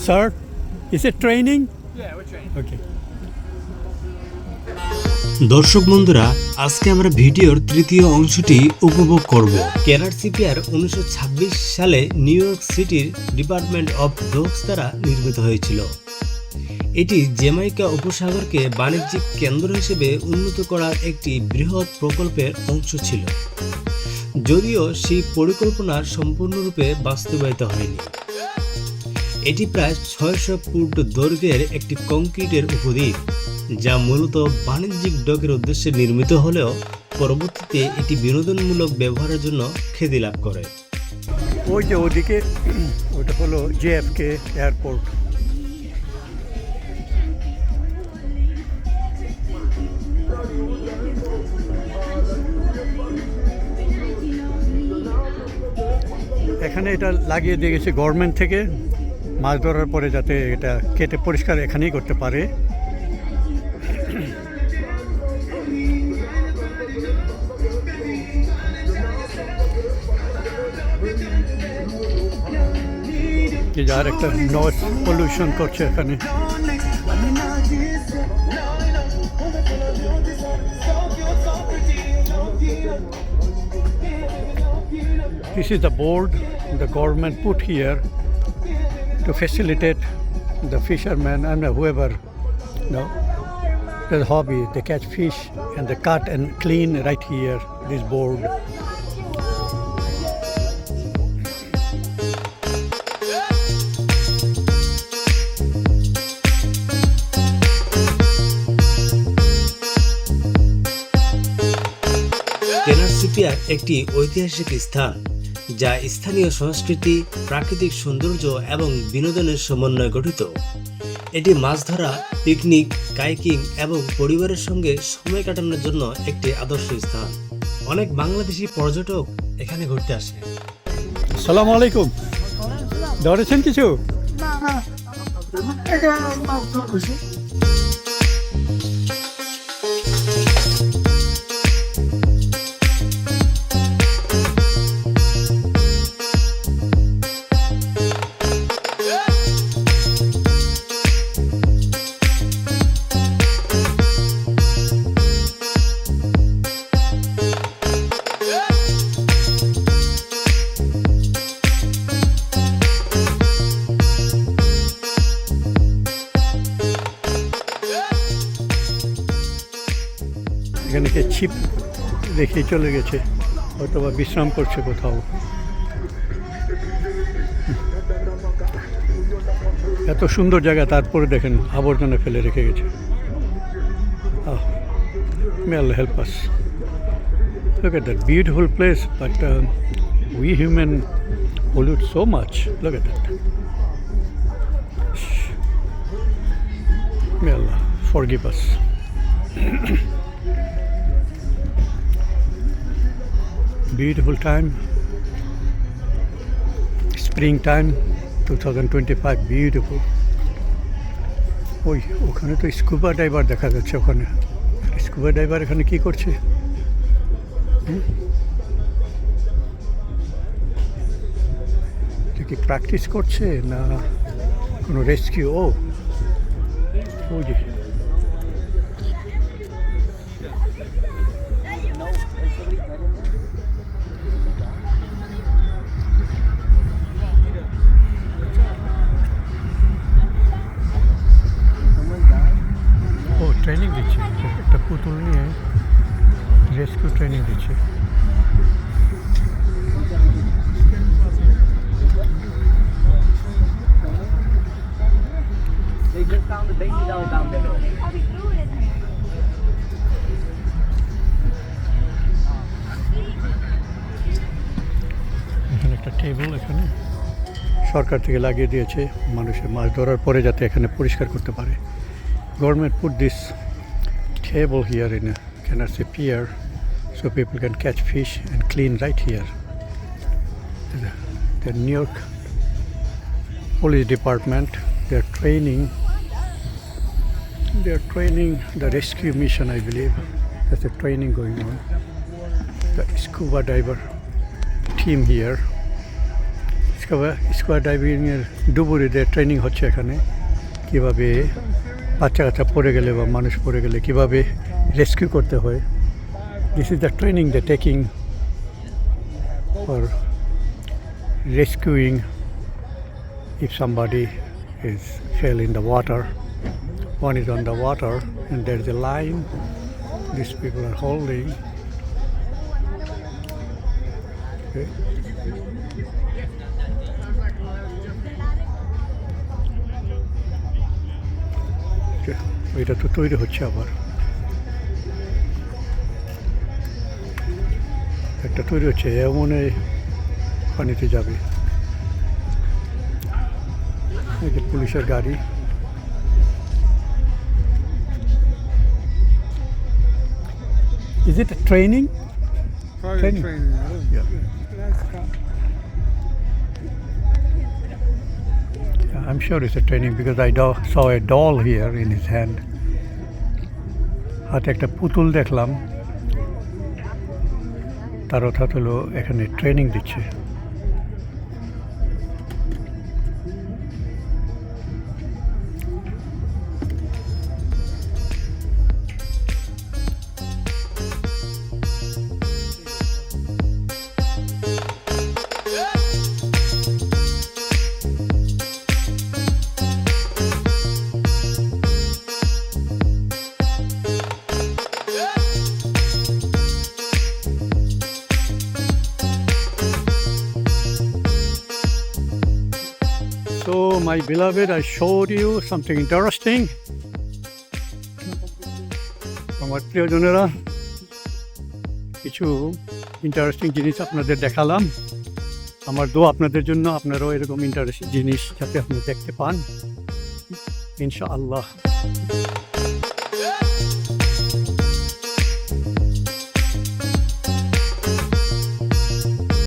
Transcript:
Sir, is it training? Yeah, we're training. Okay. দর্শক বন্ধুরা আজকে আমরা ভিডিওর তৃতীয় অংশটি উপভোগ করব কেনার সিপিআর উনিশশো সালে নিউ ইয়র্ক সিটির ডিপার্টমেন্ট অফ ডগস দ্বারা নির্মিত হয়েছিল এটি জ্যামাইকা উপসাগরকে বাণিজ্যিক কেন্দ্র হিসেবে উন্নত করার একটি বৃহৎ প্রকল্পের অংশ ছিল যদিও সেই পরিকল্পনা সম্পূর্ণরূপে বাস্তবায়িত হয়নি এটি প্রায় ছয়শো ফুট দৈর্ঘ্যের একটি কংক্রিটের উপদ্বীপ, যা মূলত বাণিজ্যিক ডকের উদ্দেশ্যে নির্মিত হলেও পরবর্তীতে এটি বিনোদনমূলক ব্যবহারের জন্য খ্যাতি লাভ করে। ওই যে ওদিকে ওটা হলো জেএফকে এয়ারপোর্ট। এখানে এটা লাগিয়ে দিয়ে গেছে গভর্নমেন্ট থেকে। মাছ ধরার পরে যাতে এটা কেটে পরিষ্কার এখানেই করতে পারে। যে যার একটা নয়েজ পলিউশন করছে এখানে। This is the board, the government put here to facilitate the fishermen and whoever you know, the hobby. They catch fish and they cut and clean right here, this board. কেনার CPR একটি ঐতিহাসিক স্থান যা স্থানীয় সংস্কৃতি প্রাকৃতিক সৌন্দর্য এবং বিনোদনের সমন্বয়ে গঠিত। এটি মাছ ধরা পিকনিক কাইকিং এবং পরিবারের সঙ্গে সময় কাটানোর জন্য একটি আদর্শ স্থান। অনেক বাংলাদেশি পর্যটক এখানে ঘুরতে আসে। সালাম আলাইকুম। ধরেছেন কিছু? এখানে ছিপ দেখিয়ে চলে গেছে হয়তো বা বিশ্রাম করছে কোথাও। এত সুন্দর জায়গা, তারপরে দেখেন আবর্জনা ফেলে রেখে গেছে। Male help us look that beautiful place but we human pollute so much look at that male for give beautiful time. Springtime 2025 beautiful. ওই, ওখানে তো স্কুবা ডাইভার দেখা যাচ্ছে ওখানে। স্কুবা ডাইভার এখানে কি করছে? কি প্র্যাকটিস করছে না কোনো রেস্কিউ ও, ওই যে। ট্রেনিং দিচ্ছে একটা পুতুল নিয়ে রেস্কিউ ট্রেনিং দিচ্ছে। They just found the baby doll down there. এখানে একটা টেবিল এখানে। সরকার থেকে লাগিয়ে দিয়েছে মানুষের মাছ ধরার পরে যাতে এখানে পরিষ্কার করতে পারে। government put this table here in Canarsie pier so people can catch fish and clean right here the New York police department they are training they are training the rescue mission i believe there's a training going on the scuba diver team here square square ডাইভিংয়ের ডুবুরিদের training হচ্ছে এখানে কিভাবে বাচ্চা কাচ্চা পড়ে গেলে বা মানুষ পড়ে গেলে কিভাবে রেস্কিউ করতে হয় this is the training the taking for rescuing if somebody is fell in the water one is on the water and there's a line these people are holding okay. এটা তো তৈরি হচ্ছে আবার। একটা তৈরি হচ্ছে এমন এই পানিতে যাবে। পুলিশের গাড়ি। Is it training training training I'm sure it's a training because I do- saw a doll here in his hand. হাতে একটা পুতুল দেখলাম তার অর্থাৎ হলো এখানে ট্রেনিং দিচ্ছে So, my beloved, I showed you something interesting. আমার প্রিয়জনেরা কিছু ইন্টারেস্টিং জিনিস আপনাদের দেখালাম। আমার দো আপনাদের জন্য আপনারাও এরকম ইন্টারেস্টিং জিনিস যাতে আপনি দেখতে পান। ইনশাআল্লাহ।